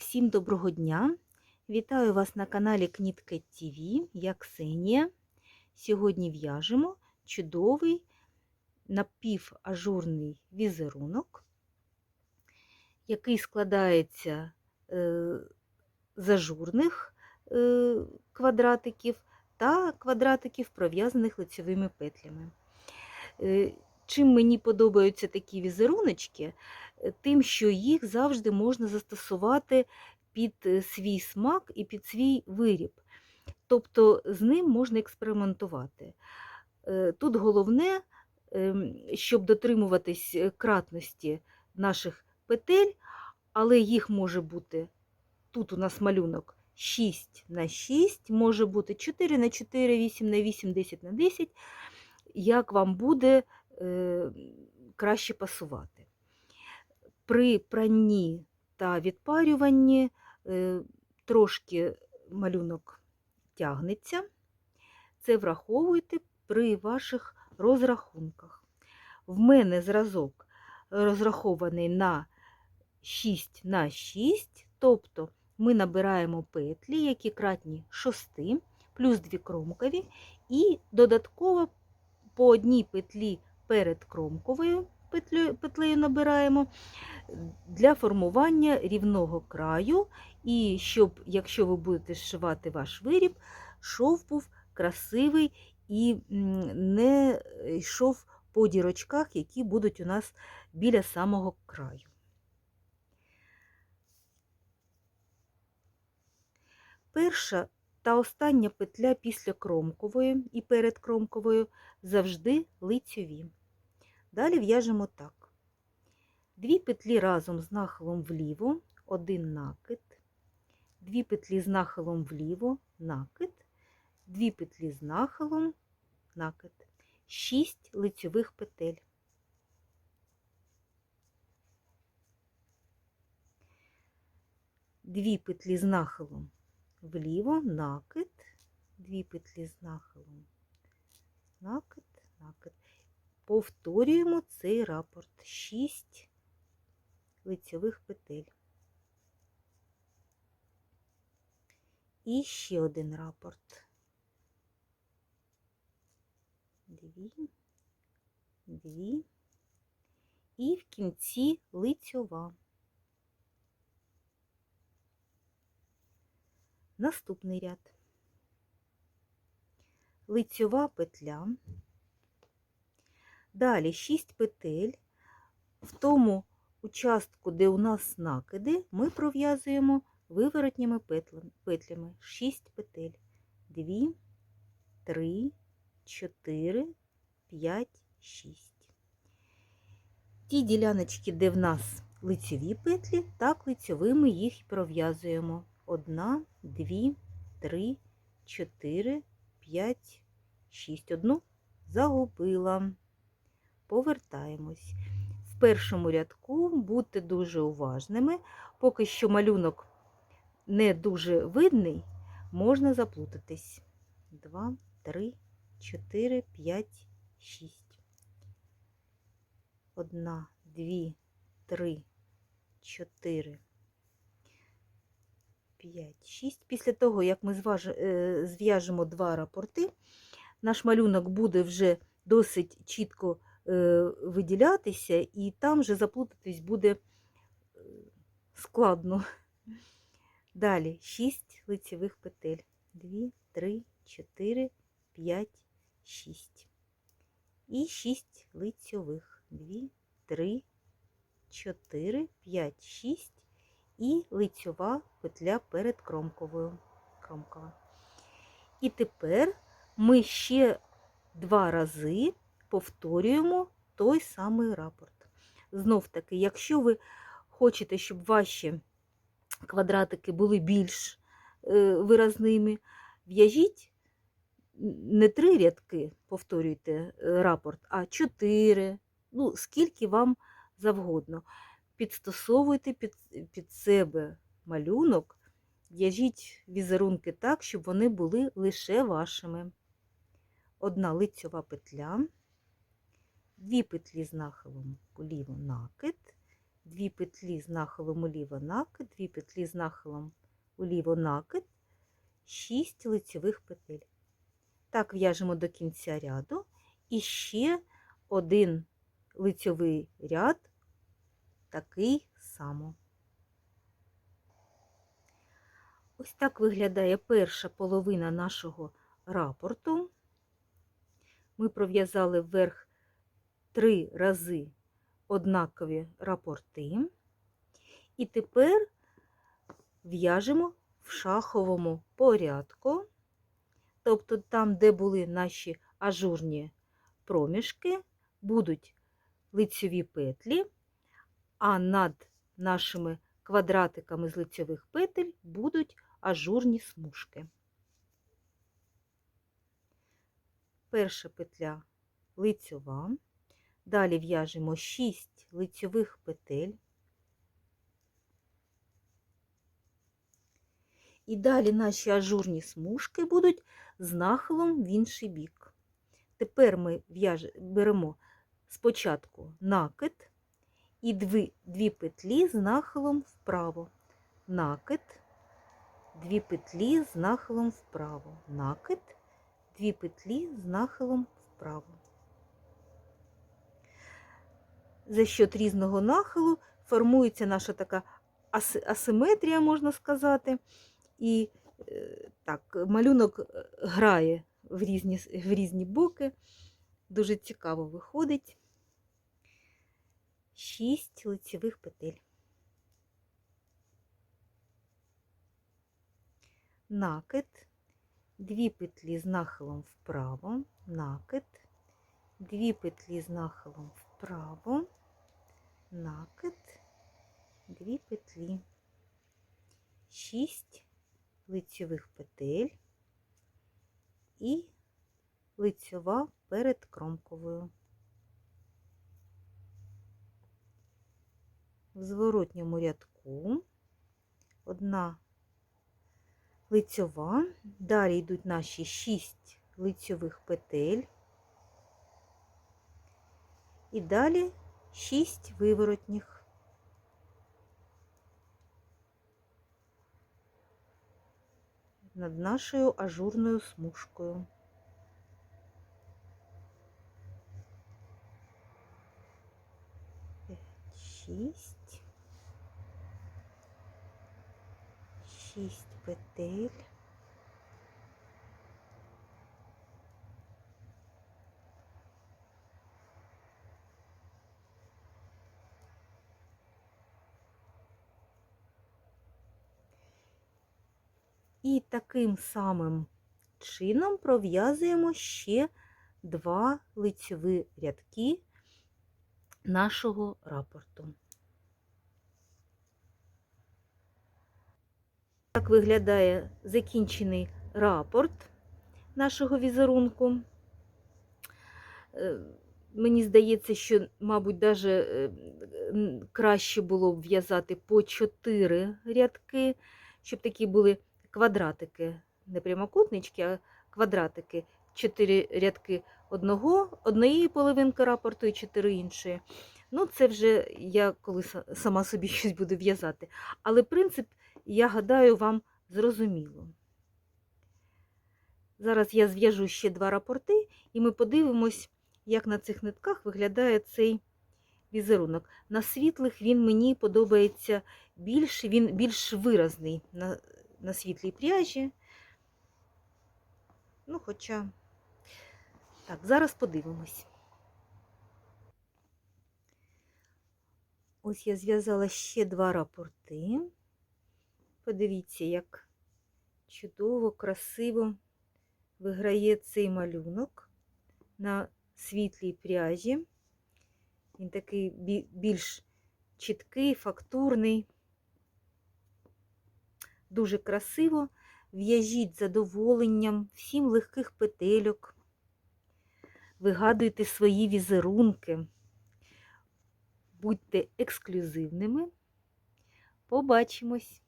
Всім доброго дня! Вітаю вас на каналі Кнітка ТВ. Я Ксенія. Сьогодні в'яжемо чудовий напіважурний візерунок, який складається е, з ажурних е, квадратиків та квадратиків, пров'язаних лицьовими петлями. Чим мені подобаються такі візеруночки, е, тим, що їх завжди можна застосувати під е, свій смак і під свій виріб. Тобто з ним можна експериментувати. Е, Тут головне, ем, щоб дотримуватись кратності наших петель, але їх може бути, тут у нас малюнок 6 на 6, може бути 4 на 4, 8 на 8, 10 на 10, як вам буде краще пасувати. При пранні та відпарюванні е, трошки малюнок тягнеться. Це враховуйте при ваших розрахунках. В мене зразок розрахований на 6 на 6, тобто ми набираємо петлі, які кратні 6, плюс 2 кромкові, і додатково по одній петлі перед кромковою петлею, набираємо для формування рівного краю, і щоб, якщо ви будете зшивати ваш виріб, шов був красивий і не йшов по дірочках, які будуть у нас біля самого краю. Перша та остання петля після кромкової і перед кромковою завжди лицьові. Далі в'яжемо так. Дві петлі разом з нахилом вліво, один накид, дві петлі з нахилом вліво, накид, дві петлі з нахилом, накид, шість лицьових петель. Дві петлі з нахилом вліво, накид, дві петлі з нахилом, накид, накид. Повторюємо цей рапорт 6 лицьових петель. І ще один рапорт. Дві, дві, і в кінці лицьова. Наступний ряд. Лицьова петля. Далі 6 петель. В тому участку, де у нас накиди, ми пров'язуємо виворотніми петлями 6 петель. 2, 3, 4, 5, 6. Ті діляночки, де в нас лицеві петлі, так лицевими їх пров'язуємо. 1, 2, 3, 4, 5, 6. Одну загубила. Повертаємось. В першому рядку будьте дуже уважними, поки що малюнок не дуже видний, можна заплутатись. 2, 3, 4, 5, 6. 1, 2, 3, 4, 5, 6. Після того, як ми е, зв'яжемо два рапорти, наш малюнок буде вже досить чітко виділятися, і там вже заплутатись буде е, складно. Далі 6 лицевих петель. 2, 3, 4, 5, 6. І 6 лицьових. 2, 3, 4, 5, 6 і лицьова петля перед кромковою. Кромкова. І тепер ми ще два рази повторюємо той самий рапорт. Знов таки, якщо ви хочете, щоб ваші квадратики були більш е, виразними, в'яжіть не три рядки, повторюйте е, рапорт, а чотири, ну, скільки вам завгодно. Підстосовуйте під, під себе малюнок, в'яжіть візерунки так, щоб вони були лише вашими. Одна лицьова петля, дві петлі з нахилом вліво накид, дві петлі з нахилом уліво накид, дві петлі з нахилом уліво накид, 6 лицьових петель. Так в'яжемо до кінця ряду і ще один лицьовий ряд такий само. Ось так виглядає перша половина нашого рапорту. Ми пров'язали вверх три рази однакові рапорти. І тепер в'яжемо в шаховому порядку, тобто там, де були наші ажурні проміжки, будуть лицьові петлі, а над нашими квадратиками з лицьових петель будуть ажурні смужки. Перша петля лицьова, далі в'яжемо 6 лицьових петель. І далі наші ажурні смужки будуть з нахилом в інший бік. Тепер ми беремо спочатку накид і дві, дві петлі з нахилом вправо. Накид, дві петлі з нахилом вправо. Накид, дві петлі з нахилом вправо. За счет різного нахилу формується наша така асиметрія, можна сказати. І е, так, малюнок грає в різні, в різні боки. Дуже цікаво виходить. 6 лицевих петель. Накид, дві петлі з нахилом вправо, накид, дві петлі з нахилом вправо, накид, дві петлі, 6 лицевих петель і лицьова перед кромковою. В зворотньому рядку одна лицьова, далі йдуть наші 6 лицьових петель, і далі 6 виворотніх. над нашою ажурною смужкою. Шість. Шість петель. І таким самим чином пров'язуємо ще два лицьові рядки нашого рапорту. Так виглядає закінчений рапорт нашого візерунку. Е, мені здається, що, мабуть, навіть краще було б в'язати по 4 рядки, щоб такі були квадратики, не прямокутнички, а квадратики, чотири рядки одного, однієї половинки рапорту і чотири іншої. Ну, це вже я коли сама собі щось буду в'язати. Але принцип, я гадаю, вам зрозуміло. Зараз я зв'яжу ще два рапорти, і ми подивимось, як на цих нитках виглядає цей візерунок. На світлих він мені подобається більше, він більш виразний на світлій пряжі. Ну, хоча, так, зараз подивимось. Ось я зв'язала ще два рапорти. Подивіться, як чудово, красиво виграє цей малюнок на світлій пряжі. Він такий більш чіткий, фактурний. Дуже красиво. В'яжіть задоволенням, всім легких петельок, вигадуйте свої візерунки, будьте ексклюзивними. Побачимось!